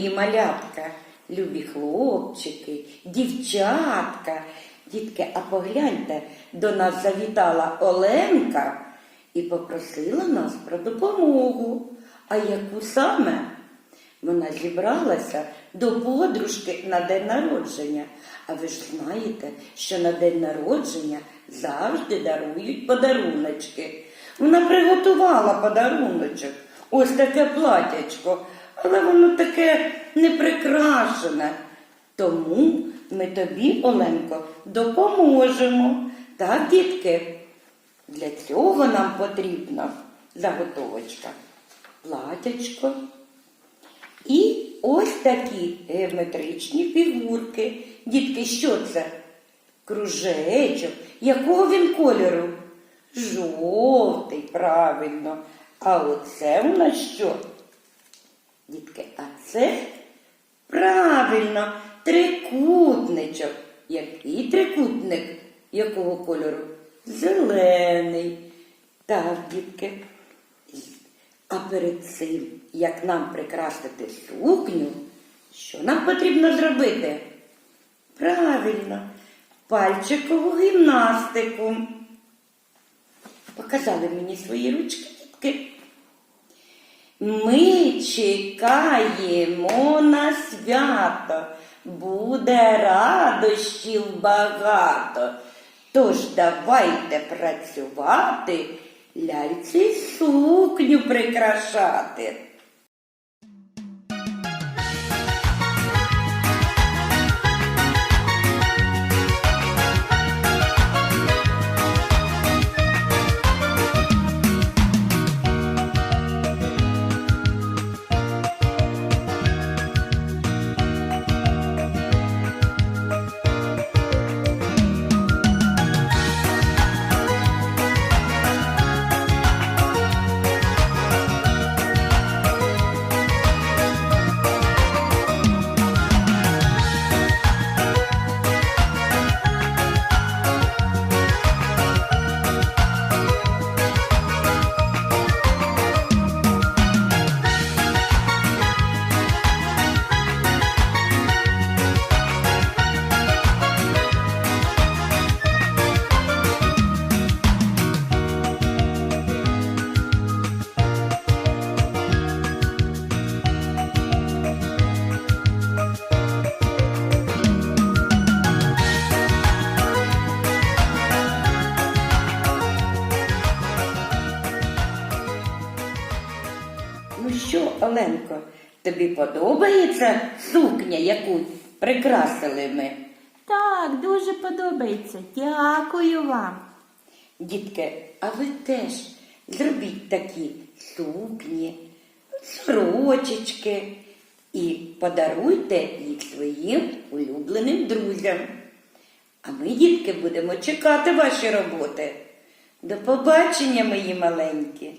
мої малятка, любі хлопчики, дівчатка. Дітки, а погляньте, до нас завітала Оленка і попросила нас про допомогу. А яку саме? Вона зібралася до подружки на день народження. А ви ж знаєте, що на день народження завжди дарують подаруночки. Вона приготувала подаруночок, ось таке платячко, але воно таке не прикрашене. Тому ми тобі, Оленко, допоможемо. Так, дітки? Для цього нам потрібна заготовочка. Платячко. І ось такі геометричні фігурки. Дітки, що це? Кружечок. Якого він кольору? Жовтий, правильно. А оце у нас що? Дітки, а це правильно трикутничок. Який трикутник? Якого кольору? Зелений. Так, дітки. А перед цим, як нам прикрасити сукню, що нам потрібно зробити? Правильно, пальчикову гімнастику. Показали мені свої ручки, дітки. Ми чекаємо на свято, буде радощів багато. Тож давайте працювати, ляльці сукню прикрашати. Ну що, Оленко, тобі подобається сукня, яку прикрасили ми? Так, дуже подобається. Дякую вам. Дітки, а ви теж зробіть такі сукні, сорочечки і подаруйте їх своїм улюбленим друзям. А ми, дітки, будемо чекати ваші роботи. До побачення, мої маленькі.